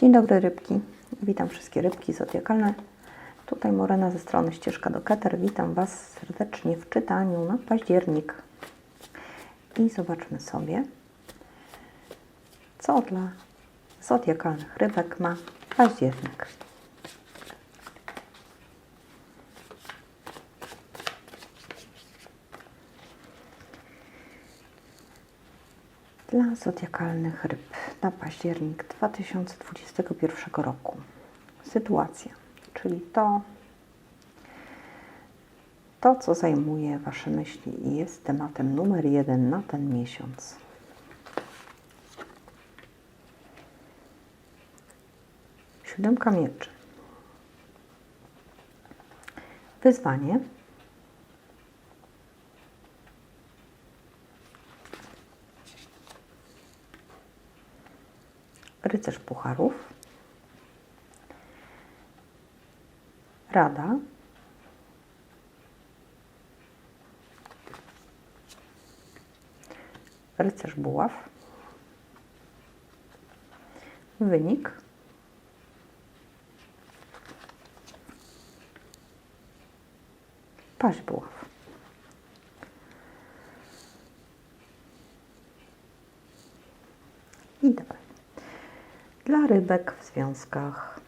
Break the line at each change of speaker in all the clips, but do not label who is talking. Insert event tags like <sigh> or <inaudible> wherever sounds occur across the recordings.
Dzień dobry rybki. Witam wszystkie rybki zodiakalne. Tutaj Morena ze strony Ścieżka do Keter. Witam Was serdecznie w czytaniu na październik. I zobaczmy sobie, co dla zodiakalnych rybek ma październik. Dla zodiakalnych ryb na październik 2021 roku. Sytuacja, czyli to, to, co zajmuje Wasze myśli i jest tematem numer jeden na ten miesiąc. Siódemka mieczy. Wyzwanie. Rycerz Pucharów. Rada. Rycerz Buław. Wynik. Paź Buław. I dalej. Dla rybek w związkach.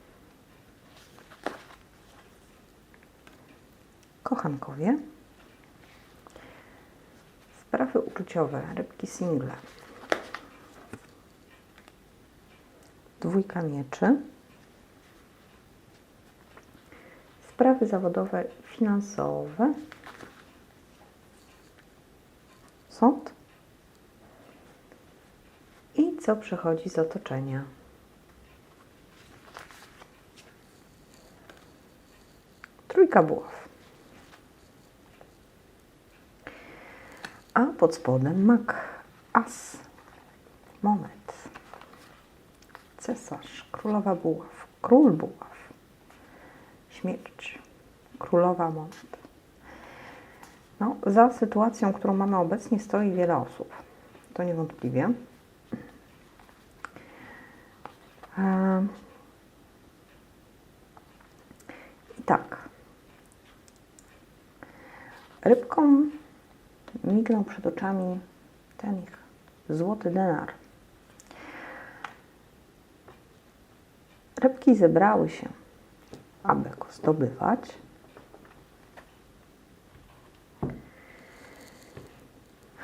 Kochankowie. Sprawy uczuciowe, rybki single. Dwójka mieczy. Sprawy zawodowe, finansowe. Sąd. I co przychodzi z otoczenia. Trójka buław. A pod spodem mak, as, monet, cesarz, królowa buław, król buław, śmierć, królowa monet. No, za sytuacją, którą mamy obecnie, stoi wiele osób. To niewątpliwie. Ehm. I tak. Rybkom mignął przed oczami ten ich złoty denar. Rybki zebrały się, aby go zdobywać.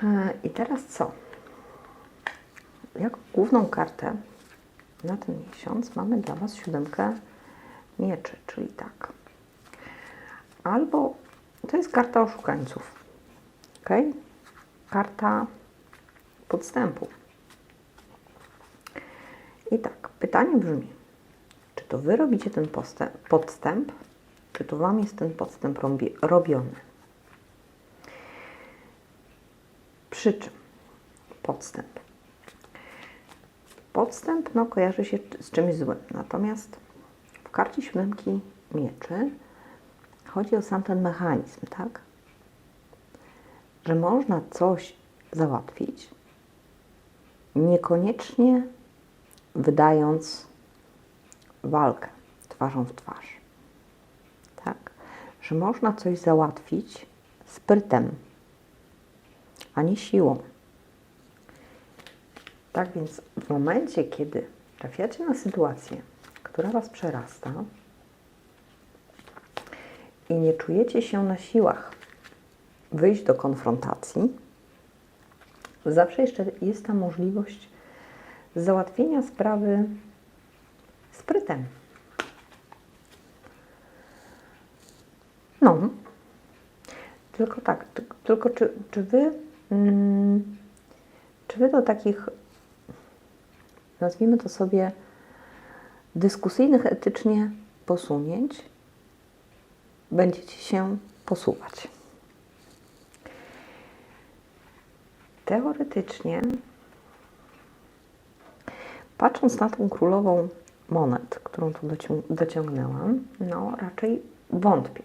E, I teraz co? Jako główną kartę na ten miesiąc mamy dla Was siódemkę mieczy, czyli tak. Albo to jest karta oszukańców. Ok? Karta podstępu. I tak, pytanie brzmi, czy to Wy robicie ten postęp, podstęp, czy to Wam jest ten podstęp robi, robiony? Przy czym podstęp? Podstęp no, kojarzy się z czymś złym, natomiast w karcie siódemki mieczy chodzi o sam ten mechanizm, tak? Że można coś załatwić, niekoniecznie wydając walkę twarzą w twarz. Tak? Że można coś załatwić sprytem, a nie siłą. Tak więc w momencie, kiedy trafiacie na sytuację, która Was przerasta i nie czujecie się na siłach wyjść do konfrontacji, zawsze jeszcze jest ta możliwość załatwienia sprawy sprytem. No. Tylko tak, tylko czy, czy wy mm, czy wy do takich nazwijmy to sobie dyskusyjnych etycznie posunięć będziecie się posuwać. Teoretycznie, patrząc na tą królową monet, którą tu dociągnęłam, no raczej wątpię.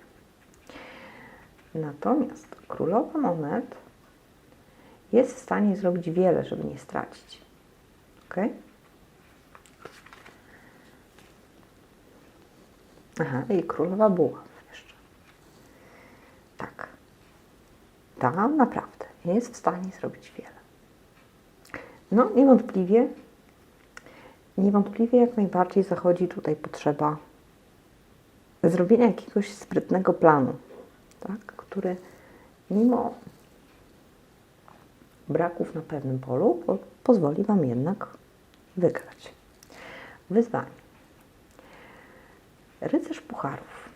Natomiast królowa monet jest w stanie zrobić wiele, żeby nie stracić. Ok? Aha, i królowa buław jeszcze. Tak. Ta naprawdę jest w stanie zrobić wiele. No, niewątpliwie, niewątpliwie jak najbardziej zachodzi tutaj potrzeba zrobienia jakiegoś sprytnego planu, tak, który mimo braków na pewnym polu po, pozwoli Wam jednak wygrać. Wyzwanie. Rycerz pucharów.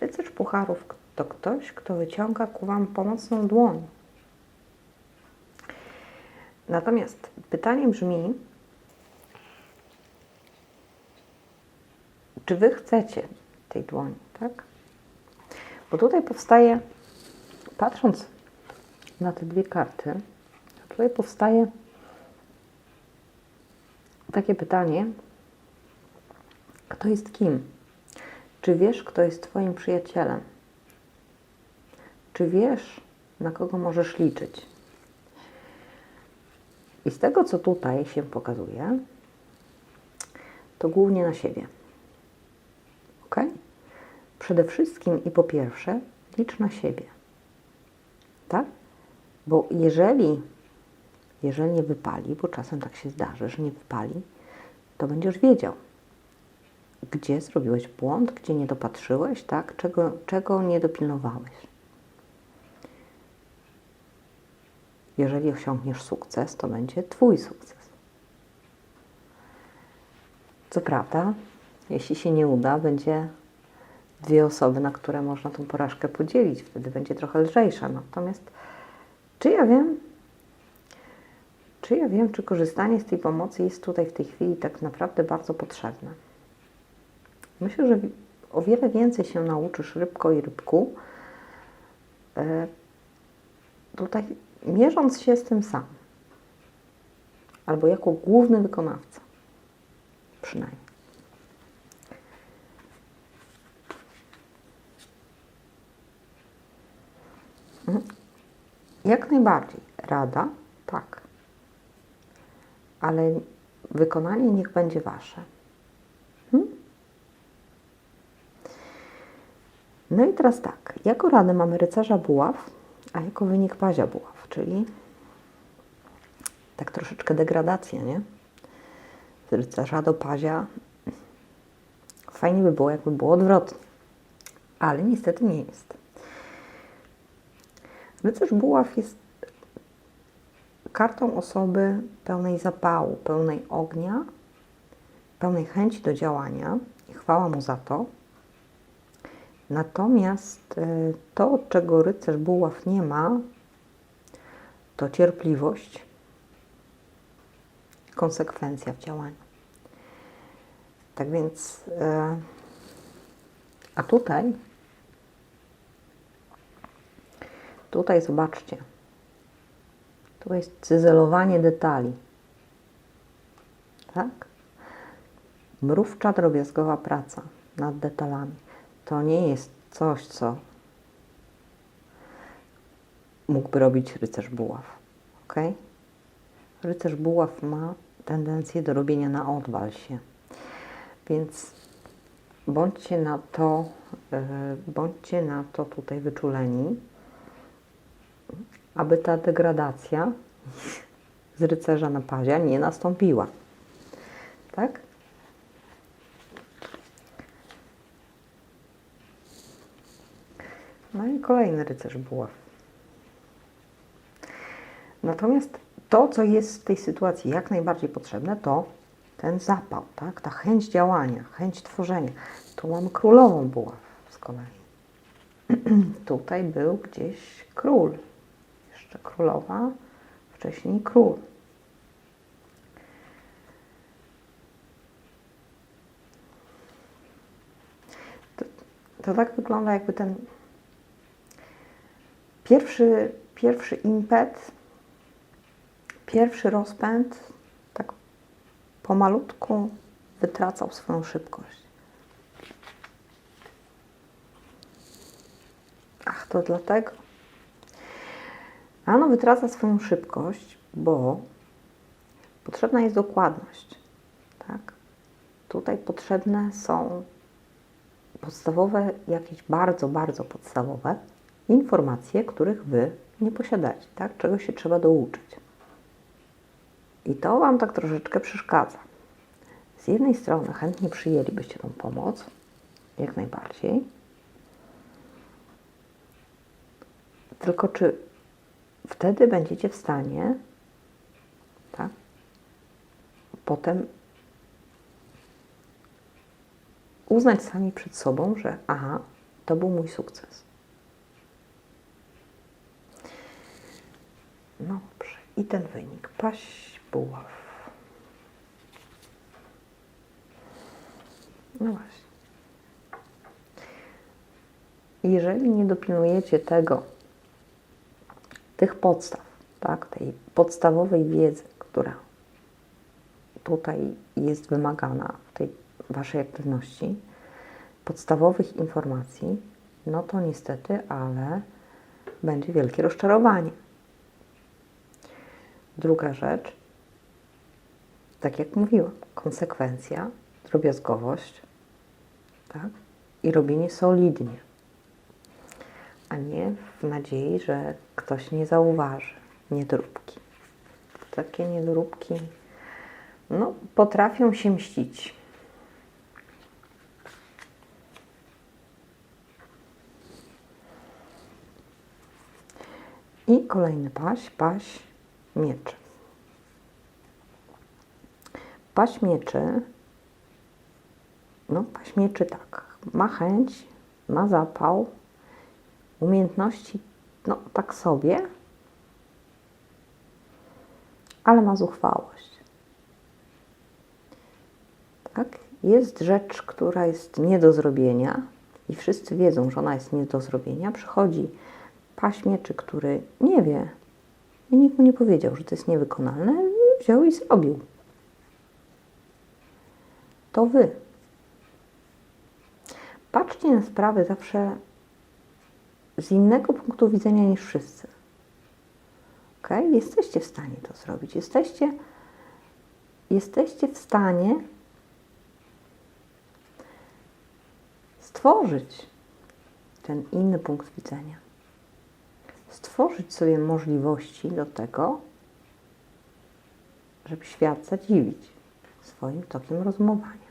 Rycerz pucharów to ktoś, kto wyciąga ku Wam pomocną dłoń. Natomiast pytanie brzmi, czy Wy chcecie tej dłoni, tak? Bo tutaj powstaje, patrząc na te dwie karty, tutaj powstaje takie pytanie, kto jest kim? Czy wiesz, kto jest Twoim przyjacielem? Czy wiesz, na kogo możesz liczyć? I z tego, co tutaj się pokazuje, to głównie na siebie. Ok? Przede wszystkim i po pierwsze, licz na siebie. Tak? Bo jeżeli, jeżeli nie wypali, bo czasem tak się zdarzy, że nie wypali, to będziesz wiedział, gdzie zrobiłeś błąd, gdzie nie dopatrzyłeś, tak? czego, czego nie dopilnowałeś. Jeżeli osiągniesz sukces, to będzie Twój sukces. Co prawda, jeśli się nie uda, będzie dwie osoby, na które można tą porażkę podzielić. Wtedy będzie trochę lżejsza. Natomiast czy ja wiem, czy ja wiem, czy korzystanie z tej pomocy jest tutaj w tej chwili tak naprawdę bardzo potrzebne? Myślę, że o wiele więcej się nauczysz rybko i rybku, e, tutaj mierząc się z tym sam, albo jako główny wykonawca, przynajmniej. Mhm. Jak najbardziej. Rada? Tak. Ale wykonanie niech będzie wasze. Hmm? No i teraz tak. Jako radę mamy rycerza buław, a jako wynik pazia buław, czyli tak troszeczkę degradacja, nie? Z rycerza do pazia fajnie by było, jakby było odwrotnie. Ale niestety nie jest. Rycerz buław jest kartą osoby pełnej zapału, pełnej ognia, pełnej chęci do działania i chwała mu za to. Natomiast y, to, czego rycerz buław nie ma, to cierpliwość, konsekwencja w działaniu. Tak więc, y, a tutaj Tutaj zobaczcie. Tu jest cyzelowanie detali. Tak? Mrówcza, drobiazgowa praca nad detalami. To nie jest coś, co mógłby robić rycerz buław. Ok? Rycerz buław ma tendencję do robienia na odwal się. Więc bądźcie na to, yy, bądźcie na to tutaj wyczuleni aby ta degradacja z rycerza na pazia nie nastąpiła. Tak? No i kolejny rycerz buław. Natomiast to, co jest w tej sytuacji jak najbardziej potrzebne, to ten zapał, tak? ta chęć działania, chęć tworzenia. Tu mamy królową buław z kolei. <clears throat> Tutaj był gdzieś król, jeszcze królowa, wcześniej król. To, to tak wygląda, jakby ten pierwszy, pierwszy impet, pierwszy rozpęd tak pomalutku wytracał swoją szybkość. Ach, to dlatego. Ano wytraca swoją szybkość, bo potrzebna jest dokładność. Tak? Tutaj potrzebne są podstawowe, jakieś bardzo, bardzo podstawowe informacje, których Wy nie posiadacie, tak? Czego się trzeba douczyć. I to Wam tak troszeczkę przeszkadza. Z jednej strony chętnie przyjęlibyście tą pomoc, jak najbardziej. Tylko czy wtedy będziecie w stanie, tak, potem uznać sami przed sobą, że aha, to był mój sukces. No dobrze. I ten wynik. Paść buław. No właśnie. Jeżeli nie dopilnujecie tego, tych podstaw, tak, tej podstawowej wiedzy, która tutaj jest wymagana w tej Waszej aktywności, podstawowych informacji, no to niestety, ale będzie wielkie rozczarowanie. Druga rzecz, tak jak mówiłam, konsekwencja, drobiazgowość, tak? I robienie solidnie, a nie w nadziei, że ktoś nie zauważy niedróbki. Takie niedróbki, no, potrafią się mścić. I kolejny paś, paś mieczy. Paś mieczy, no paś mieczy tak, ma chęć, ma zapał, umiejętności, no tak sobie, ale ma zuchwałość. Tak? Jest rzecz, która jest nie do zrobienia i wszyscy wiedzą, że ona jest nie do zrobienia. Przychodzi paś mieczy, który nie wie i nikt mu nie powiedział, że to jest niewykonalne, wziął i zrobił. To wy. Patrzcie na sprawy zawsze z innego punktu widzenia niż wszyscy. Ok? Jesteście w stanie to zrobić. Jesteście, jesteście w stanie stworzyć ten inny punkt widzenia. Stworzyć sobie możliwości do tego, żeby świat zadziwić swoim tokiem rozumowania.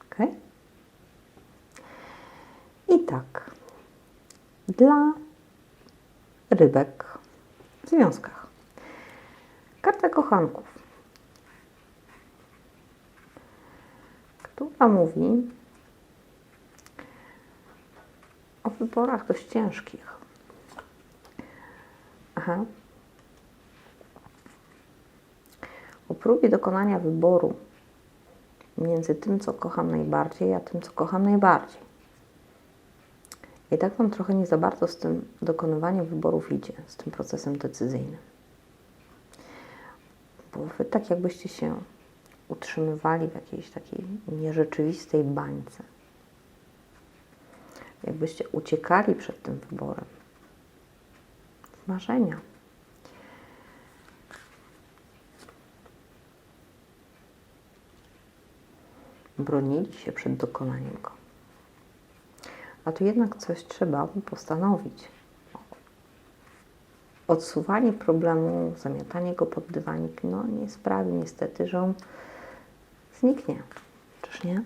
Ok? I tak, dla rybek w związkach. Karta kochanków, która mówi o wyborach dość ciężkich. Aha. O próbie dokonania wyboru między tym, co kocham najbardziej, a tym, co kocham najbardziej. I tak Wam trochę nie za bardzo z tym dokonywaniem wyborów idzie, z tym procesem decyzyjnym. Bo Wy tak jakbyście się utrzymywali w jakiejś takiej nierzeczywistej bańce. Jakbyście uciekali przed tym wyborem. W marzenia. Bronili się przed dokonaniem go a tu jednak coś trzeba postanowić. Odsuwanie problemu, zamiatanie go pod dywanik, no nie sprawi niestety, że on zniknie. Czyż nie?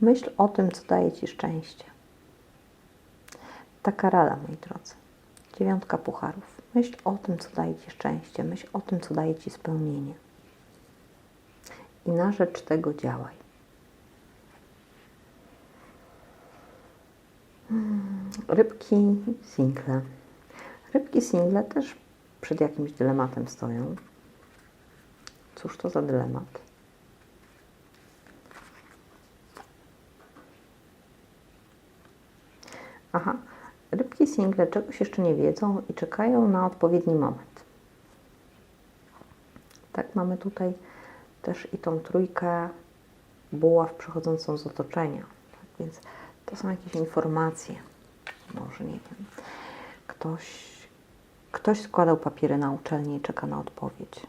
Myśl o tym, co daje Ci szczęście. Taka rada, moi drodzy. Dziewiątka pucharów. Myśl o tym, co daje Ci szczęście. Myśl o tym, co daje Ci spełnienie. I na rzecz tego działaj. Rybki single. Rybki single też przed jakimś dylematem stoją. Cóż to za dylemat? Aha, rybki single czegoś jeszcze nie wiedzą i czekają na odpowiedni moment. Tak, mamy tutaj też i tą trójkę buław przechodzącą z otoczenia. Tak, więc to są jakieś informacje. Może nie wiem. Ktoś, ktoś składał papiery na uczelni i czeka na odpowiedź.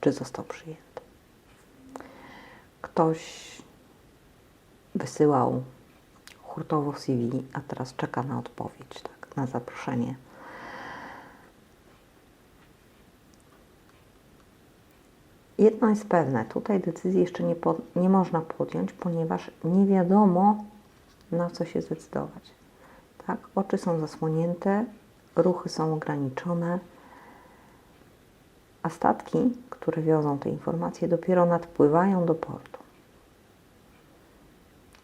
Czy został przyjęty. ktoś wysyłał hurtowo CV, a teraz czeka na odpowiedź, tak, na zaproszenie. Jedno jest pewne, tutaj decyzji jeszcze nie, po, nie można podjąć, ponieważ nie wiadomo, na co się zdecydować. Tak? Oczy są zasłonięte, ruchy są ograniczone, a statki, które wiozą te informacje, dopiero nadpływają do portu.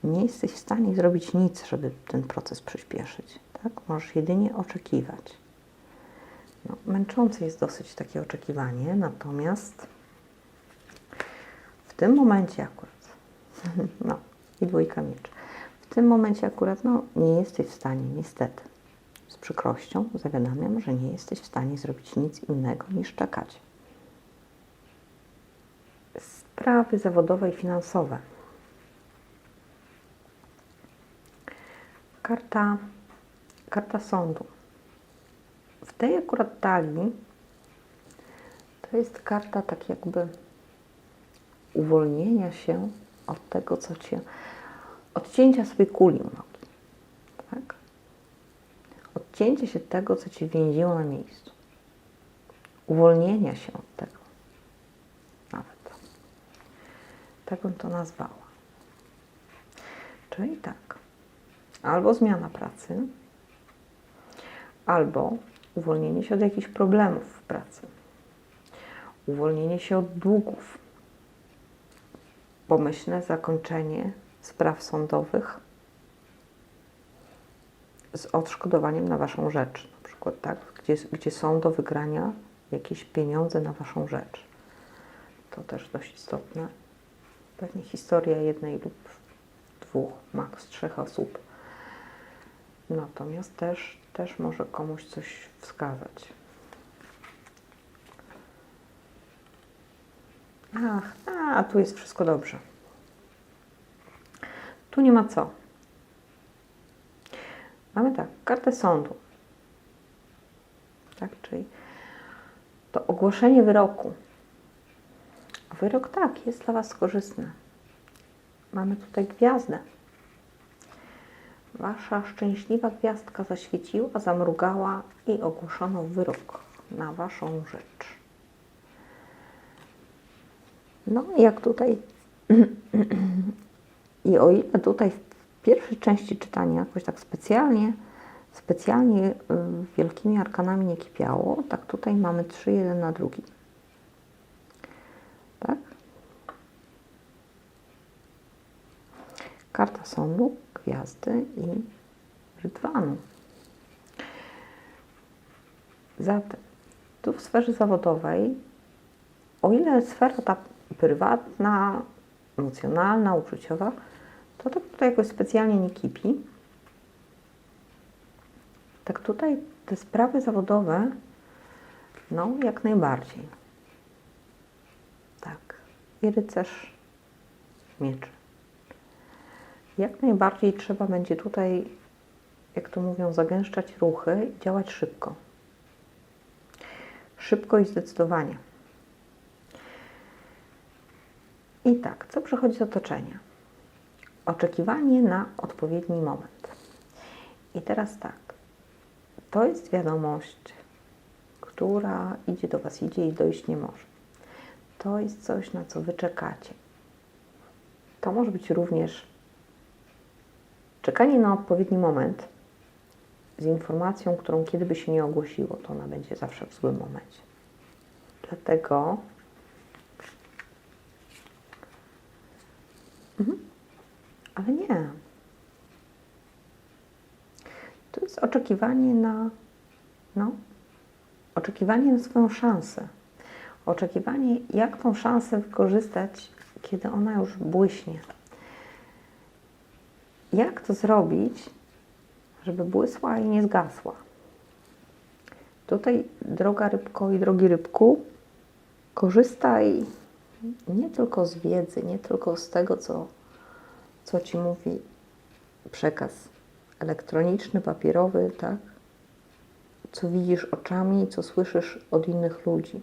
Nie jesteś w stanie zrobić nic, żeby ten proces przyspieszyć. Tak? Możesz jedynie oczekiwać. No, męczące jest dosyć takie oczekiwanie, natomiast tym momencie akurat, <laughs> no i dwójka miecz, w tym momencie akurat no, nie jesteś w stanie, niestety, z przykrością zawiadamiam, że nie jesteś w stanie zrobić nic innego niż czekać. Sprawy zawodowe i finansowe. Karta, karta sądu. W tej akurat talii to jest karta tak jakby uwolnienia się od tego, co cię. odcięcia sobie kuli u nogi. Tak? Odcięcie się tego, co cię więziło na miejscu. Uwolnienia się od tego. Nawet. Tak bym to nazwała. Czyli tak. Albo zmiana pracy, albo uwolnienie się od jakichś problemów w pracy, uwolnienie się od długów, pomyślne zakończenie spraw sądowych z odszkodowaniem na Waszą rzecz, na przykład, tak, gdzie, gdzie są do wygrania jakieś pieniądze na Waszą rzecz. To też dość istotne. Pewnie historia jednej lub dwóch, maks trzech osób. Natomiast też, też może komuś coś wskazać. Ach, a tu jest wszystko dobrze. Tu nie ma co. Mamy tak, kartę sądu. Tak, czyli to ogłoszenie wyroku. Wyrok tak, jest dla Was korzystny. Mamy tutaj gwiazdę. Wasza szczęśliwa gwiazdka zaświeciła, zamrugała i ogłoszono wyrok na Waszą rzecz. No, jak tutaj <clears throat> i o ile tutaj w pierwszej części czytania jakoś tak specjalnie, specjalnie y, wielkimi arkanami nie kipiało, tak tutaj mamy trzy jeden na drugi. Tak? Karta sądu, gwiazdy i rydwanu. Zatem tu w sferze zawodowej, o ile sfera ta prywatna, emocjonalna, uczuciowa, to tak tutaj jakoś specjalnie nie kipi. Tak tutaj te sprawy zawodowe, no jak najbardziej. Tak. I rycerz mieczy. Jak najbardziej trzeba będzie tutaj, jak to mówią, zagęszczać ruchy i działać szybko. Szybko i zdecydowanie. I tak, co przychodzi z otoczenia? Oczekiwanie na odpowiedni moment. I teraz tak, to jest wiadomość, która idzie do Was, idzie i dojść nie może. To jest coś, na co Wy czekacie. To może być również czekanie na odpowiedni moment z informacją, którą kiedy by się nie ogłosiło, to ona będzie zawsze w złym momencie. Dlatego Ale nie. To jest oczekiwanie na, no, oczekiwanie na swoją szansę. Oczekiwanie, jak tą szansę wykorzystać, kiedy ona już błyśnie. Jak to zrobić, żeby błysła i nie zgasła. Tutaj, droga rybko i drogi rybku, korzystaj nie tylko z wiedzy, nie tylko z tego, co, co Ci mówi przekaz elektroniczny, papierowy, tak? Co widzisz oczami, co słyszysz od innych ludzi.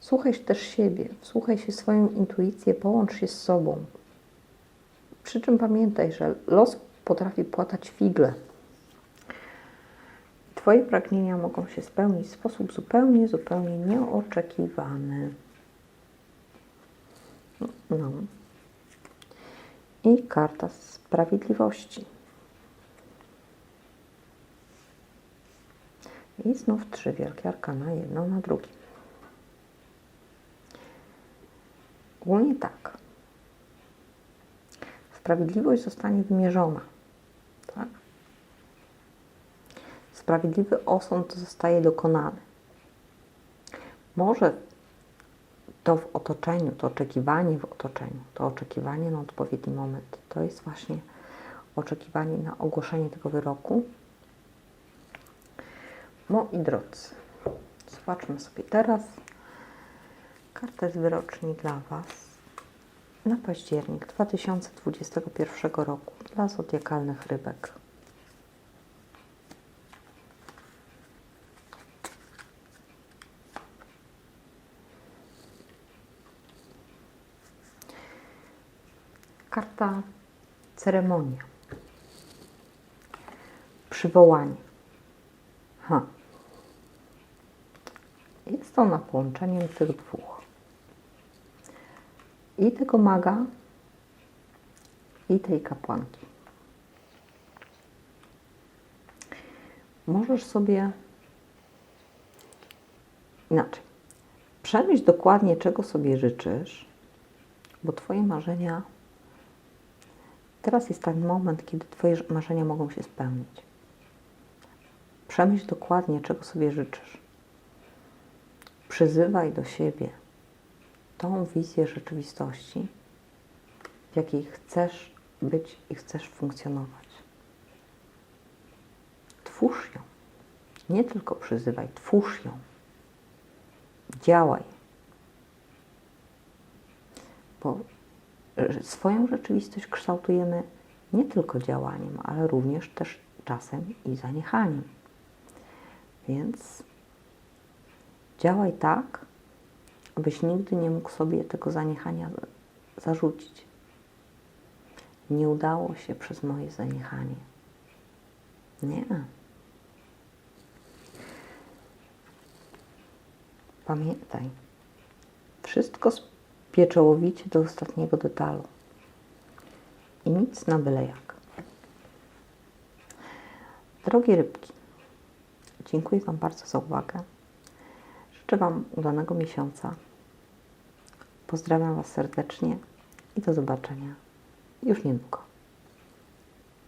Słuchaj też siebie, słuchaj się swoją intuicję, połącz się z sobą. Przy czym pamiętaj, że los potrafi płatać figle. Twoje pragnienia mogą się spełnić w sposób zupełnie, zupełnie nieoczekiwany. No. I karta sprawiedliwości. I znów trzy wielkie arkana, jedno na drugim. Ogólnie tak. Sprawiedliwość zostanie wymierzona. Tak? Sprawiedliwy osąd zostaje dokonany. Może to w otoczeniu, to oczekiwanie w otoczeniu, to oczekiwanie na odpowiedni moment, to jest właśnie oczekiwanie na ogłoszenie tego wyroku. Moi drodzy, zobaczmy sobie teraz kartę z wyroczni dla Was na październik 2021 roku dla zodiakalnych rybek. Karta ceremonia. Przywołanie. Ha. Jest ona połączeniem tych dwóch. I tego maga, i tej kapłanki. Możesz sobie inaczej. Przemyśl dokładnie, czego sobie życzysz, bo Twoje marzenia Teraz jest ten moment, kiedy Twoje marzenia mogą się spełnić. Przemyśl dokładnie, czego sobie życzysz. Przyzywaj do siebie tą wizję rzeczywistości, w jakiej chcesz być i chcesz funkcjonować. Twórz ją. Nie tylko przyzywaj, twórz ją. Działaj. Bo swoją rzeczywistość kształtujemy nie tylko działaniem, ale również też czasem i zaniechaniem. Więc działaj tak, abyś nigdy nie mógł sobie tego zaniechania zarzucić. Nie udało się przez moje zaniechanie. Nie. Pamiętaj, wszystko pieczołowicie do ostatniego detalu. I nic na byle jak. Drogie rybki, dziękuję Wam bardzo za uwagę. Życzę Wam udanego miesiąca. Pozdrawiam Was serdecznie i do zobaczenia już niedługo.